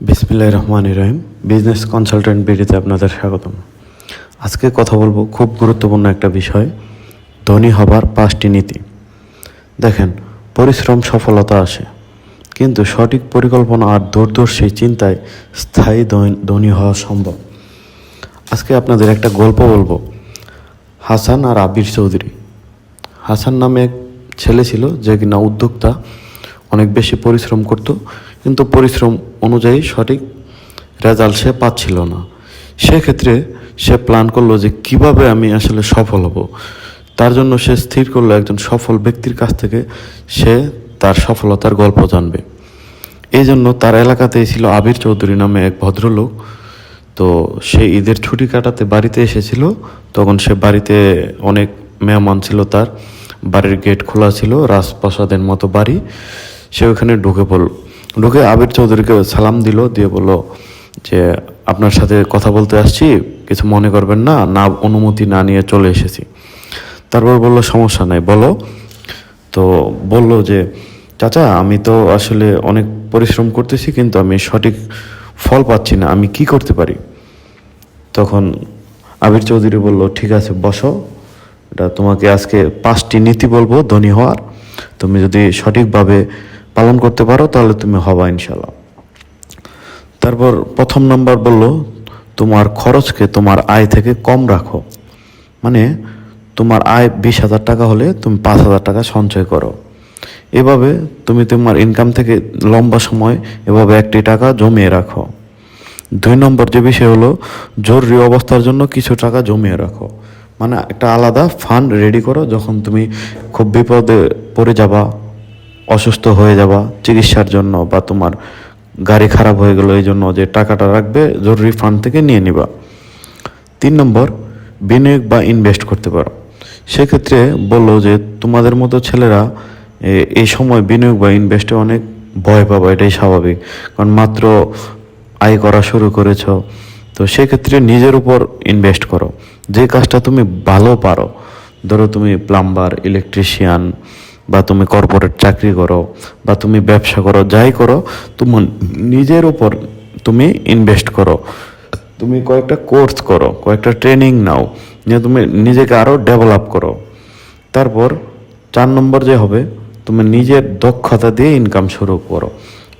বিসমিল্লাহ রহমান রহিম। বিজনেস কনসালটেন্ট বিডিতে আপনাদের স্বাগতম। আজকে কথা বলব খুব গুরুত্বপূর্ণ একটা বিষয়, ধনী হবার পাঁচটি নীতি। দেখেন, পরিশ্রম সফলতা আসে, কিন্তু সঠিক পরিকল্পনা আর দূরদর্শী চিন্তায় স্থায়ী ধনী হওয়া সম্ভব। আজকে আপনাদের একটা গল্প বলব। হাসান আর আবির চৌধুরী। হাসান নামে এক ছেলে ছিল যে কিনা উদ্যোক্তা, অনেক বেশি পরিশ্রম করত কিন্তু পরিশ্রম অনুযায়ী সঠিক রেজাল্ট সে পাচ্ছিল না। সেক্ষেত্রে সে প্ল্যান করল যে কীভাবে আমি আসলে সফল হব। তার জন্য সে স্থির করল একজন সফল ব্যক্তির কাছ থেকে সে তার সফলতার গল্প জানবে। এই জন্য তার এলাকাতেই ছিল আবির চৌধুরী নামে এক ভদ্রলোক। তো সে ঈদের ছুটি কাটাতে বাড়িতে এসেছিল। তখন সে বাড়িতে অনেক মেহমান ছিল তার। বাড়ির গেট খোলা ছিল, রাজপ্রাসাদের মতো বাড়ি। সে ওখানে ঢুকে পড়ল। ঢুকে আবির চৌধুরীকে সালাম দিল, দিয়ে বলল যে, আপনার সাথে কথা বলতে আসছি, কিছু মনে করবেন না না, অনুমতি না নিয়ে চলে এসেছি। তারপর বলল, সমস্যা নাই, বলো। তো বলল যে, চাচা, আমি তো আসলে অনেক পরিশ্রম করতেছি, কিন্তু আমি সঠিক ফল পাচ্ছি না, আমি কি করতে পারি? তখন আবির চৌধুরী বলল, ঠিক আছে, বসো। এটা তোমাকে আজকে পাঁচটি নীতি বলব, ধনী হওয়ার। তুমি যদি সঠিকভাবে পালন করতে পারো, তাহলে তুমি হবা ইনশাল্লাহ তারপর প্রথম নাম্বার বলল, তোমার খরচকে তোমার আয় থেকে কম রাখো। মানে তোমার আয় বিশ হাজার টাকা হলে তুমি পাঁচ হাজার টাকা সঞ্চয় করো। এভাবে তুমি তোমার ইনকাম থেকে লম্বা সময় এভাবে একটি টাকা জমিয়ে রাখো। দুই নম্বর যে বিষয় হলো, জরুরি অবস্থার জন্য কিছু টাকা জমিয়ে রাখো। মানে একটা আলাদা ফান্ড রেডি করো, যখন তুমি খুব বিপদে পড়ে যাবা। অসুস্থ হয়ে যাবা চিকিৎসার জন্য বা তোমার গাড়ি খারাপ হয়ে গেলো এই জন্য যে টাকাটা রাখবে জরুরি ফান্ড থেকে নিয়ে নিবা। তিন নম্বর, বিনিয়োগ বা ইনভেস্ট করতে পারো। সেক্ষেত্রে বলল যে তোমাদের মতো ছেলেরা এই সময় বিনিয়োগ বা ইনভেস্টে অনেক ভয় পাবা, এটাই স্বাভাবিক। কারণ মাত্র আয় করা শুরু করেছ, তো সেক্ষেত্রে নিজের উপর ইনভেস্ট করো। যে কাজটা তুমি ভালো পারো, ধরো তুমি প্লাম্বার ইলেকট্রিশিয়ান বা তুমি কর্পোরেট চাকরি করো বা তুমি ব্যবসা করো, যাই করো, তুমি নিজের উপর তুমি ইনভেস্ট করো। তুমি কয়েকটা কোর্স করো, কয়েকটা ট্রেনিং নাও, নিয়ে তুমি নিজেকে আরও ডেভেলপ করো। তারপর চার নম্বর যে হবে, তুমি নিজের দক্ষতা দিয়ে ইনকাম শুরু করো।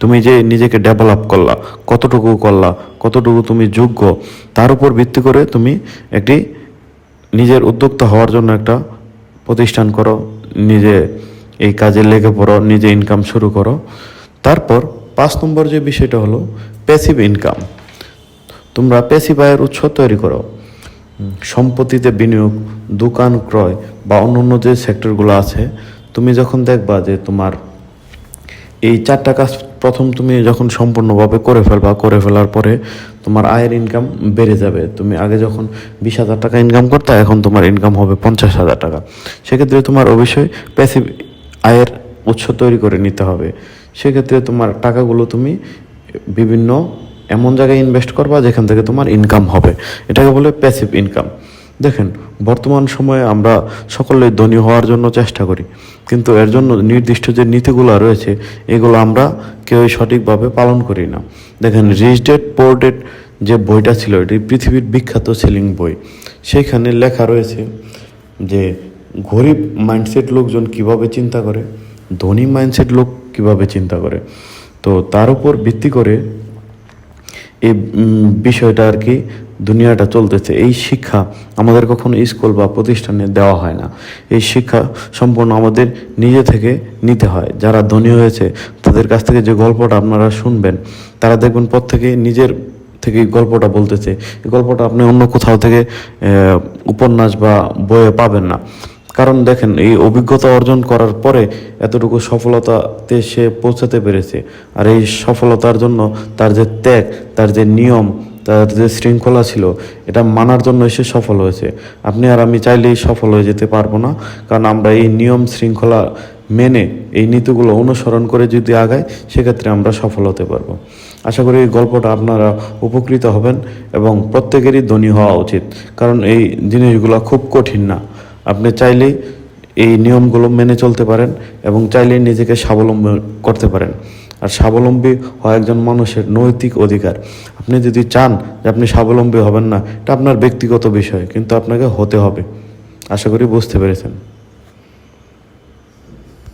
তুমি যে নিজেকে ডেভেলপ করলা, কতটুকু করলা, কতটুকু তুমি যোগ্য, তার উপর ভিত্তি করে তুমি একটি নিজের উদ্যোক্তা হওয়ার জন্য একটা প্রতিষ্ঠান করো, নিজে এই কাজে লেগে পড়ো, নিজে ইনকাম শুরু করো। তারপর পাঁচ নম্বর যে বিষয়টা হলো প্যাসিভ ইনকাম তোমরা প্যাসিভ আয়ের উৎস তৈরি করো। সম্পত্তিতে বিনিয়োগ, দোকান ক্রয় বা অন্যান্য যে সেক্টরগুলো আছে, তুমি যখন দেখবা যে তোমার এই চারটা কাজ প্রথম তুমি যখন সম্পূর্ণভাবে করে ফেলবা, করে ফেলার পরে তোমার আয়ের ইনকাম বেড়ে যাবে। তুমি আগে যখন বিশ হাজার টাকা ইনকাম করতে, এখন তোমার ইনকাম হবে পঞ্চাশ হাজার টাকা। সেক্ষেত্রে তোমার অবশ্যই প্যাসিভ আয়ের উৎস তৈরি করে নিতে হবে। সেক্ষেত্রে তোমার টাকাগুলো তুমি বিভিন্ন এমন জায়গায় ইনভেস্ট করবা যেখান থেকে তোমার ইনকাম হবে। এটাকে বলে প্যাসিভ ইনকাম দেখেন, বর্তমান সময়ে আমরা সকলে ধনী হওয়ার জন্য চেষ্টা করি। কিন্তু এর জন্য নির্দিষ্ট যে নীতিগুলো রয়েছে, এগুলো আমরা কেউই সঠিকভাবে পালন করি না। দেখেন রিচ ডেট পোর ডেট যে বইটা ছিল, এটি পৃথিবীর বিখ্যাত সেলিং বই। সেইখানে লেখা রয়েছে যে গরিব মাইন্ডসেট লোকজন কীভাবে চিন্তা করে? ধনী মাইন্ডসেট লোক কীভাবে চিন্তা করে? তো তার উপর ভিত্তি করে এই বিষয়টা আর কি দুনিয়াটা চলতেছে। এই শিক্ষা আমাদের কখনো স্কুল বা প্রতিষ্ঠানে দেওয়া হয় না। এই শিক্ষা সম্পূর্ণ আমাদের নিজে থেকে নিতে হয়। যারা ধনী হয়েছে, তাদের কাছ থেকে যে গল্পটা আপনারা শুনবেন, তারা দেখবেন প্রত্যেকে নিজের থেকে গল্পটা বলতেছে। এই গল্পটা আপনি অন্য কোথাও থেকে উপন্যাস বা বইয়ে পাবেন না। কারণ দেখেন, এই অভিজ্ঞতা অর্জন করার পরে এতটুকু সফলতাতে সে পৌঁছাতে পেরেছে। আর এই সফলতার জন্য তার যে ত্যাগ, তার যে নিয়ম, তার যে শৃঙ্খলা ছিল, এটা মানার জন্য সে সফল হয়েছে। আপনি আর আমি চাইলেই সফল হয়ে যেতে পারব না, কারণ আমরা এই নিয়ম, শৃঙ্খলা মেনে এই নীতিগুলো অনুসরণ করে যদি আগাই, সেক্ষেত্রে আমরা সফল হতে পারব। আশা করি এই গল্পটা আপনারা উপকৃত হবেন এবং প্রত্যেকেরই ধনী হওয়া উচিত, কারণ এই জিনিসগুলো খুব কঠিন না। আপনি চাইলেই এই নিয়মগুলো মেনে চলতে পারেন এবং চাইলেই নিজেকে স্বাবলম্বী করতে পারেন। আর স্বাবলম্বী হওয়া একজন মানুষের নৈতিক অধিকার। আপনি যদি চান যে আপনি স্বাবলম্বী হবেন না, এটা আপনার ব্যক্তিগত বিষয়, কিন্তু আপনাকে হতে হবে। আশা করি বুঝতে পেরেছেন।